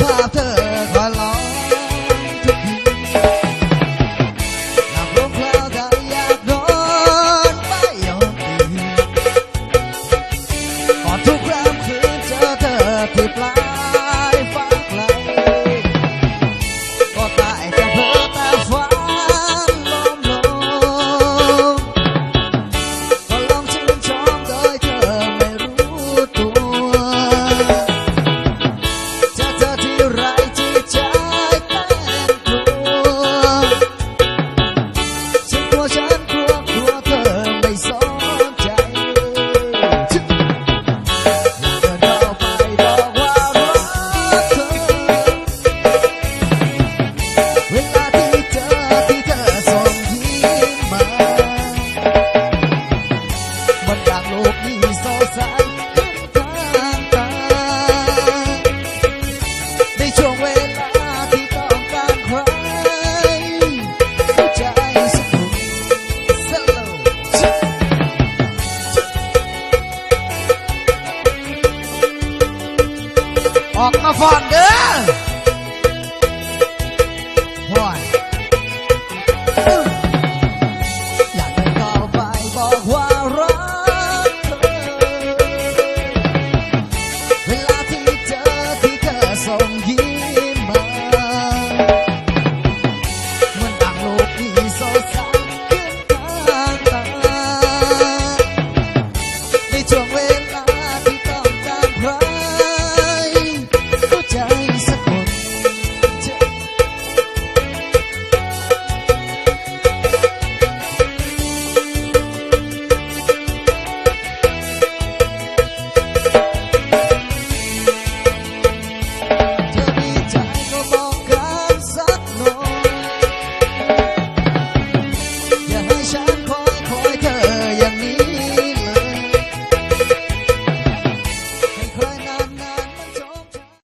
พาเธอขอร้องทุกทีหากรู้แล้วถ้าอยากนอนไปยอมตื่นทุกครั้คืนเจอเธอที่ปลาย ในช่วงเวลาที่ต้องการใครหัวใจสุขุมสโลออกมาฟอนเด้อ